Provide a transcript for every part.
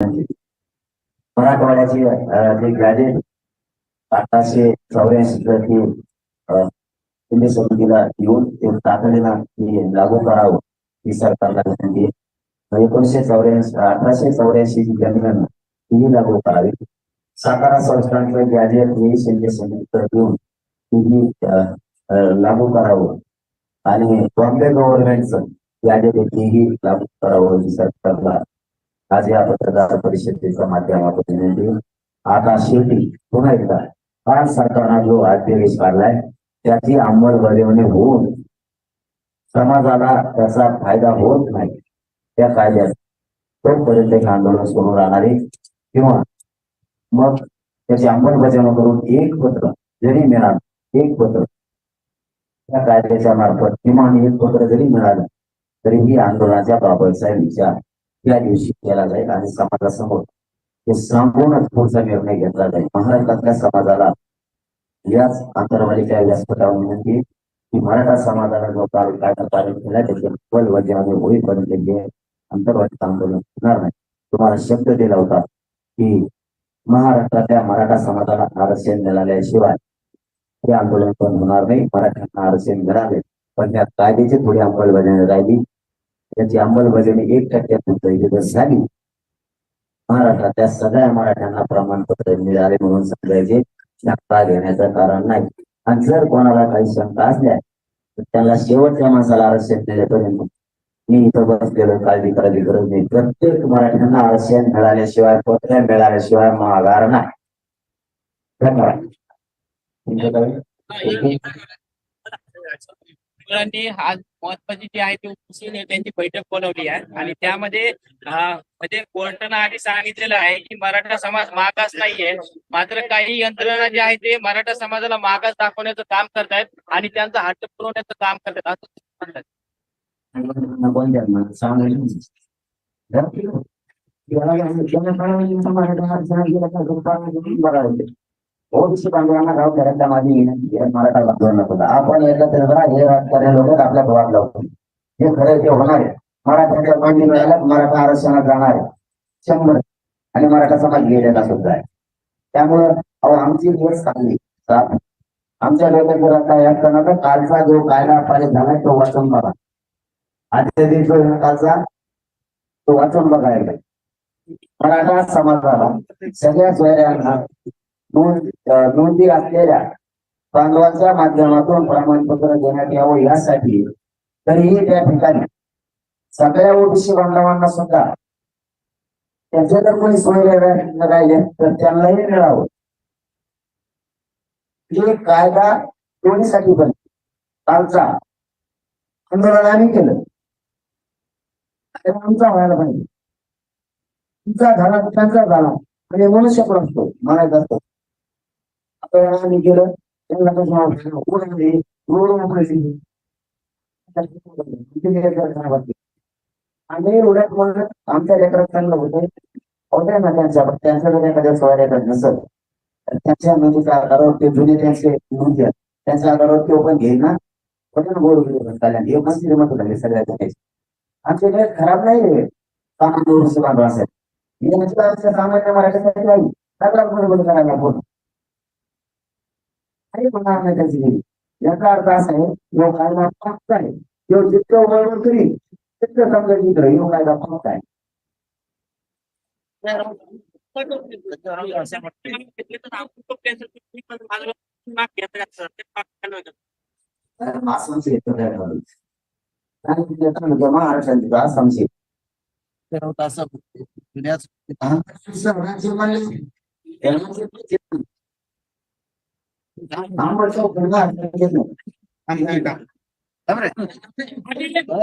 मराठवाड्याचे जे गॅजेट अठराशे चौऱ्याऐंशी ती अं, समितीला येऊन ते तातडीनं लागू करावं ही सरकारला विनंती आहे. एकोणीसशे चौऱ्याऐंशी अठराशे चौऱ्याऐंशी जी जनगणना तीही लागू करावी सातारा संस्थांचं गॅजेट हे शिंदे समितीकडे देऊन तीही लागू करावं आणि बॉम्बे गव्हर्नमेंटचं गॅजेट आहे तेही लागू करावं ही सरकारला आज या पत्रकार परिषदेच्या माध्यमातून विनंती आता शेवटी पुन्हा एकदा हा सरकारनं जो अध्यादेश काढलाय त्याची अंमलबजावणी होऊन समाजाला त्याचा फायदा होत नाही. त्या कायद्यात तोपर्यंत एक आंदोलन सुरू राहणार आहे. किंवा मग त्याची अंमलबजावणी करून एक पत्र जरी मिळालं एक पत्र त्या कायद्याच्या मार्फत किमान एक पत्र जरी मिळालं तरी ही आंदोलनाच्या बाबतचा विचार त्या दिवशी केला जाईल आणि समाजासमोर ते सांगूनच पुढचा निर्णय घेतला जाईल. महाराष्ट्रातल्या समाजाला याच आंतरवालिका व्यासपीठावर विनंती की मराठा समाजाला जो काल कायदा कार्य केला त्याचे अंमलबजावणी होईपर्यंत हे आंतरवालीचं आंदोलन होणार नाही. तुम्हाला शब्द दिला होता की महाराष्ट्रातल्या मराठा समाजाला आरक्षण मिळाल्याशिवाय हे आंदोलन पण होणार नाही. मराठ्यांना आरक्षण मिळाले पण त्या कायद्याची थोडी अंमलबजावणी राहिली. त्याची अंमलबजावणी एक टक्क्यापर्यंत जर झाली. महाराष्ट्रातल्या सगळ्या मराठ्यांना प्रमाणपत्र मिळाले म्हणून सांगायचे शंका घेण्याचं कारण नाही. आणि जर कोणाला काही शंका असल्या तर त्याला शेवटच्या माणसाला आरक्षण दिल्यापर्यंत मी इथं बसलेलो काळजी करायची गरज नाही. प्रत्येक मराठ्यांना आरक्षण मिळाल्याशिवाय पत्र मिळाल्याशिवाय माघार नाही. धन्यवाद. तुमचं आज महत्वाची जी आहे ती उचलून त्यांची बैठक बोलवली आहे. आणि त्यामध्ये म्हणजे कोर्टानं आधी सांगितलेलं आहे की मराठा समाज मागास नाहीये. मात्र काही यंत्रणा जी आहे ते मराठा समाजाला मागास दाखवण्याचं काम करतायत आणि त्यांचा हट्ट पुरवण्याचं काम करतात असं म्हणतात. कोण ओबीसी बांधवांना गाव घरातल्या माझी विनंती मराठा बांधवांना सुद्धा आपण एकत्र राहा हे राजकारण लोक आपल्या भावात लावतो हे खरं ते होणार आहे. मराठ्याच्या मांडी मिळाल्या मराठा आरक्षणात जाणार आहे. शंभर आणि मराठा समाज गेलेला सुद्धा आहे. त्यामुळं अहो आमची दिवस चांगली आमच्या डोक्यात आता या करणार? कालचा जो कायदा पारित झालाय तो वाचून बघा. आजच्या दिवस कालचा तो वाचून बघायला मराठा समाजाला सगळ्या सोयऱ्यांना नोंदी असलेल्या बांधवांच्या माध्यमातून प्रमाणपत्र देण्यात यावं यासाठी तरीही त्या ठिकाणी सगळ्या ओबीसी बांधवांना सुद्धा त्यांच्या जर कोणी सोयरे राहिले तर त्यांनाही मिळावं. हे कायदा दोन्हीसाठी पण कालचा आंदोलन आम्ही केलं आमचा व्हायला पाहिजे. तुमचा झाला त्यांचा झाला? म्हणजे मनुष्य पण असतो म्हणायचं असतो. आंदोलन आम्ही केलं त्यांना कसं रोड आम्ही एवढ्यात आमच्या लेकरात चांगलं होतं होते ना त्यांच्या पण जर एखाद्या सोळा करत नसत तर त्यांच्या नदीच्या आधारावर ते जुने त्यांचे नोंदी त्यांच्या आधारावर ते पण घेईल ना होते ना गोड गोड कल्याण श्रीमंत झाले सगळ्या जणांचे. आमचे लेख खराब नाही सामान्य दुरुस्त बांधव असेल म्हणजे आमच्या सामान्य मराठीसाठी नाही सगळ्या बरोबर करायला बोल काही होणार नाही त्याची. याचा अर्थ असा आहे यो कायदा फक्त आहे. यो जितकं बरोबर करील तितकं समजा इकडे यो कायदा फक्त आहे. महाराष्ट्राची संशय असं जुन्याच राज्य म्हणले आंबट चौक पुन्हा घेत नाही. आमच्या का बरं. बरं,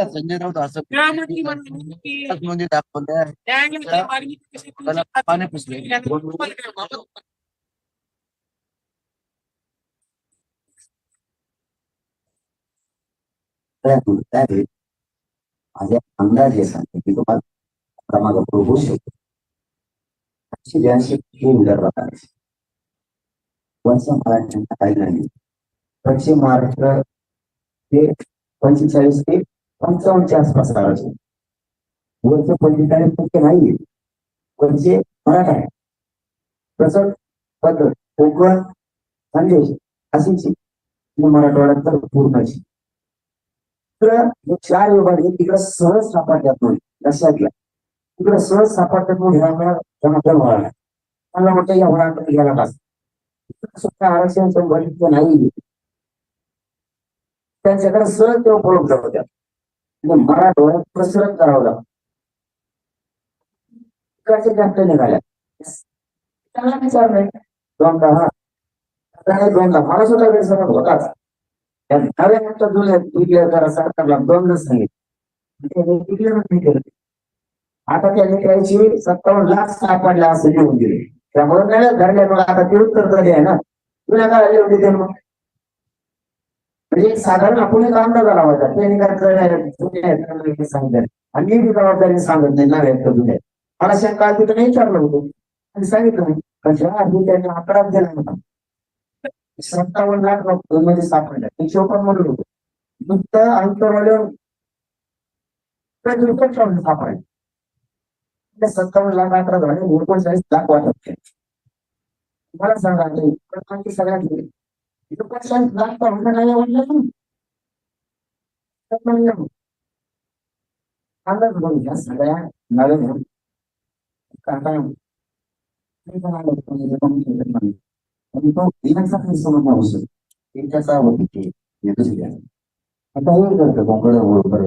संजय राऊत असं त्यामध्ये म्हणलं की नोंदी दाखवल्या त्यामध्ये मागणी कशी त्याला पाणी पुसले त्यातून त्यावेळी माझे अंदाज हे सांगते की तुम्हाला क्रमांक होऊ शकतो एकशे ब्याऐंशी हे विदर्भात आहे वंश महाराष्ट्रांना काही नाही पश्चिम महाराष्ट्र हे पंचेचाळीस ते पंचावन्नच्या आसपास राहायचे वरचं पंचेचाळीस टक्के नाही वरचे मराठा आहे. तसंच पद्धत कोकण संदेश अशी मराठवाड्यात तर पूर्णची इकडं हे चार विभाग हे तिकडं सहज सापडतात नाही लक्षात घ्या. तिकडं सहज सापडतात म्हणून ह्या वेळा जमादार व्हायला मला वाटतं या होणार गेला पाहिजे. सुद्धा आरक्षण संबंधित नाही. त्यांच्याकडे सहज ते उपलब्ध होत्या. मला डोळ्यात प्रसरण करावं लागतं इकडचे जास्त निघाल्या त्याला विचार नाही. दोनदा हा. आता हे मला सुद्धा गैरसमज होताच. त्या नव्या आता जुन्या डिक्लेअर करा सरकारला दोनदा सांगितलं. डिक्लेअर नाही केलं. आता त्या लेकराची सत्तावन्न लाख सापडल्या असं लिहून दिले. त्यामुळे नाही धरले मग आता ते उत्तर तरी आहे ना. तुला काय होते ते मग? म्हणजे साधारण आपण एक अंदाज आला होता. त्यांनी काय कळलं सांगितलं आणि मी बी जबाबदारी सांगत नाही नव्या आहेत का जुन्या मला शंका आली तर विचारलं होतं. आणि सांगितलं नाही. कशा आधी त्यांनी आकडाच दिला होता. सत्तावन्न लाखमध्ये म्हणजे सापडल्या ते पण म्हणून होतं. नुसतं अंतरवाल्यावर सापडले. सत्तावन्न लाख अकरा झाले एकोणचाळीस लाख वाटत मला सांगा ते सगळ्यात एकोणचाळीस लाख तर नाही वाटलं म्हणलं अंदाज बघू घ्या सगळ्या नवीन म्हणजे काका आणि तो दिनाचा काही समज आता हे करतो कोकण बरोबर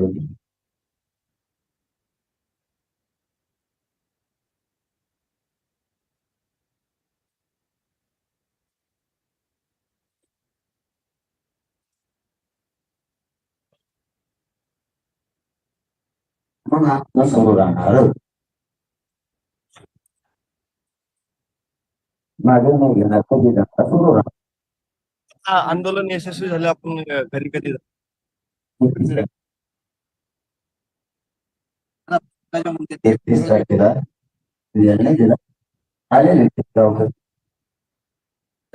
मग आपण समोर राहणार मागे नाही घेणार कधी जाणार समोर राहणार हा, आंदोलन यशस्वी झालं आपण अ, घरी कधी जाऊ? त्याच्या म्हणते ते एकतीस तारखेला निर्णय दिला आलेले ते लवकर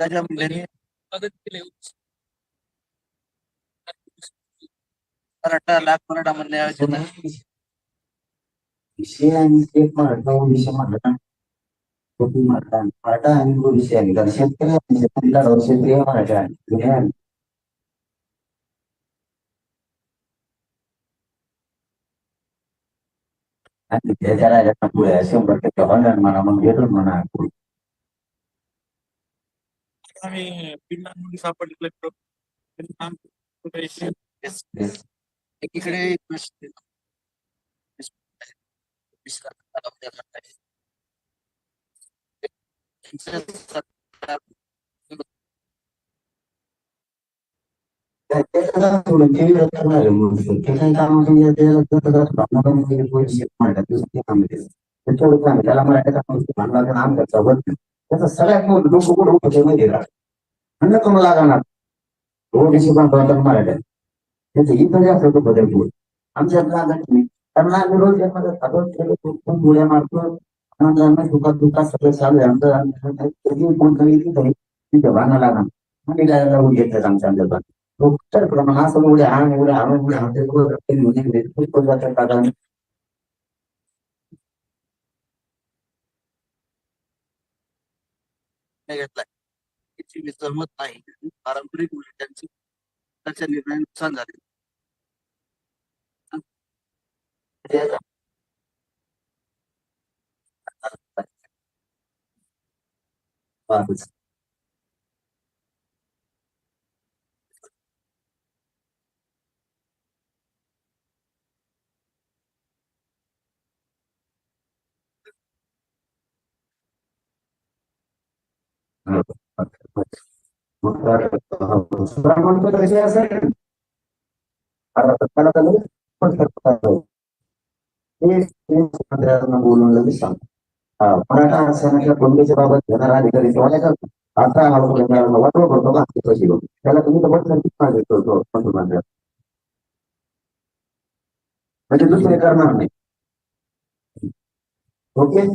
त्याच्या म्हणल्याने मराठा लाख मराठा म्हणण्याऐवजी ना, विषय आणि एक मराठा विषय मराठा कोटी मराठा मराठा आणि तो विषय आहे कारण शेतकरी आणि शेतकरीला शेतकरी मराठा आहे जुने आहे. आणि त्याच्या राजाचा पुढे शंभर टक्के होणार म्हणा मग घेतो म्हणा आम्ही पिंडांमध्ये सापडले तेच- तेच. एकीकडे एक प्रश्न आहे. विश्रांत कालावधी आहे. सरकार त्याच्याला थोडं ते विरोध करणारे म्हणून ते काही कामाचं म्हणजे त्याला थोडं काम त्याला मराठीचा त्याचा सगळ्यात मोठं लोक कुठं होतं माहिती का? म्हणलं का लागणार हो पण मराठ्यात त्याचं इथं जास्त बदल त्यांना आम्ही रोज खूप गोळ्या मारतो. आनंदानं सुखात दुःखात सगळं चालू आहे. आमचं कधी लागणार म्हणजे काय घेतात आमच्या आमच्या तर प्रमाण असं उड्या आण उड्या आणून उड्या आणते खूप घेतलाय याची नाही. पारंपरिक मूल्यांची त्याच्या निर्णय नुकसान झाले. प्रमाणपत्र कसे असेल आता त्याला तर लगेच पण करतात. ते ते मंत्र्यांना बोलून लगेच सांग हा, मराठा आरक्षणाच्या कोंडीच्या बाबत घेणारा अधिकारी किंवा काय करतो आता आम्हाला कुठे मिळालं वाटव करतो का ते पैसे घेऊन त्याला तुम्ही तर बदल मागितलं होतं पंतप्रधान म्हणजे दुसरे करणार नाही ओके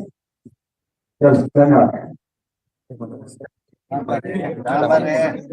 चल धन्यवाद बरोबर आहे.